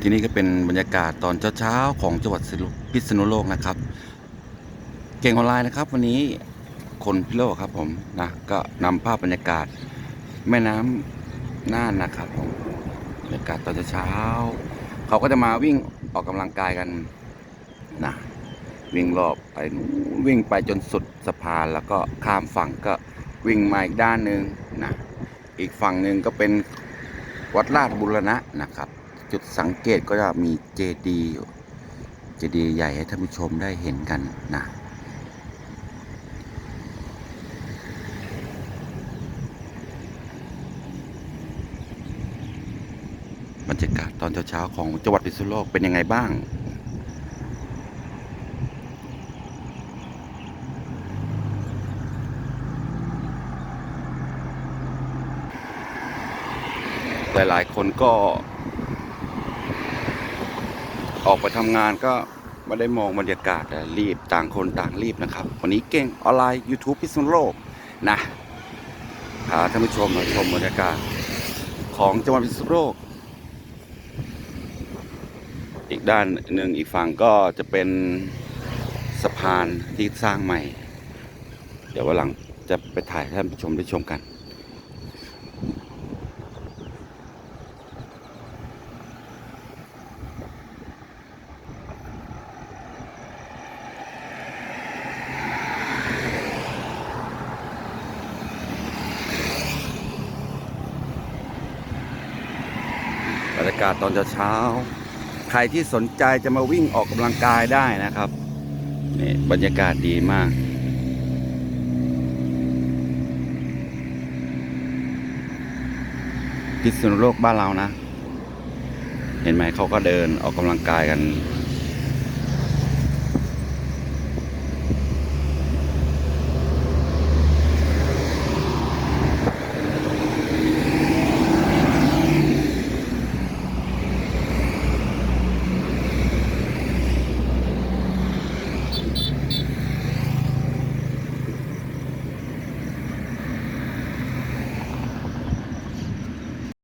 ที่นี่ก็เป็นบรรยากาศตอนเช้าๆของจังหวัดพิษณุโลกนะครับ เก่งออนไลน์นะครับ วันนี้คนพิโลกครับผมนะก็นำภาพบรรยากาศ แม่น้ำน่านนะครับผมบรรยากาศตอนเช้าเขาก็จะมาวิ่งออกกำลังกายกันนะวิ่งรอบไปวิ่งไปจนสุดสะพานแล้วก็ข้ามฝั่งก็วิ่งมาอีกด้านหนึ่งนะอีกฝั่งหนึ่งก็เป็นวัดราชบุรณะนะครับ จุดสังเกตก็จะมีเจดีย์เจดีย์ใหญ่ให้ท่านผู้ชมได้เห็นกันนะบรรยากาศตอนเช้าๆของจังหวัดพิษณุโลกเป็นยังไงบ้างหลาย ๆ คนก็ ออกไปทำงานก็ไม่ได้มองบรรยากาศรีบต่างคนต่างรีบนะครับ วันนี้เก่งออนไลน์ YouTube พิษณุโลกนะพาท่านผู้ชมมาชมบรรยากาศของจังหวัดพิษณุโลก อีกด้านหนึ่งอีกฝั่งก็จะเป็นสะพานที่สร้างใหม่ เดี๋ยววันหลังจะไปถ่ายให้ท่านผู้ชมได้ชมกัน รรยากาศตอนเช้าใครที่สนใจจะมาวิ่งออกกำลังกายได้นะครับนี่บรรยากาศดีมาก พิษณุโลกบ้านเรานะ เห็นไหมเขาก็เดินออกกำลังกายกัน